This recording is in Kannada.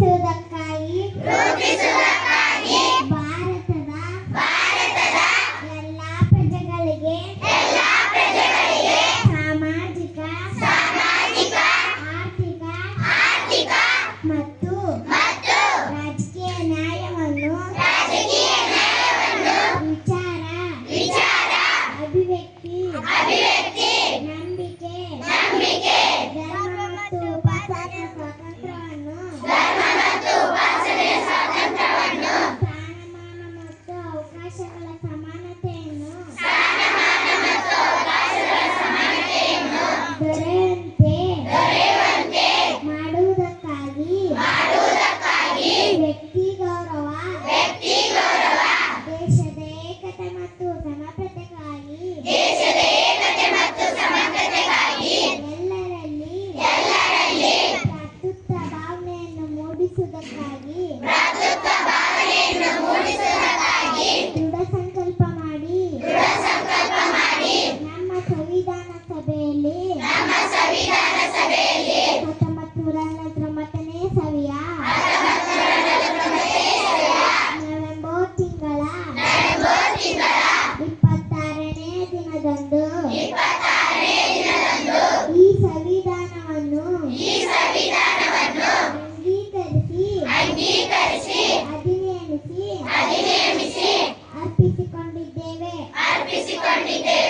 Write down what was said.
ರೂಪಿಸುವುದಕ್ಕಾಗಿ ರೂಪಿಸುವುದಕ್ಕಾಗಿ ಭಾರತದ ಭಾರತದ ಎಲ್ಲಾ ಪ್ರಜೆಗಳಿಗೆ ಎಲ್ಲಾ ಪ್ರಜೆಗಳಿಗೆ ಸಾಮಾಜಿಕ ಸಾಮಾಜಿಕ ಆರ್ಥಿಕ ಆರ್ಥಿಕ ಮತ್ತು Sudah. ಅರ್ಪಿಸಿಕೊಂಡಿದ್ದೇವೆ ಅರ್ಪಿಸಿಕೊಂಡಿದ್ದೇವೆ.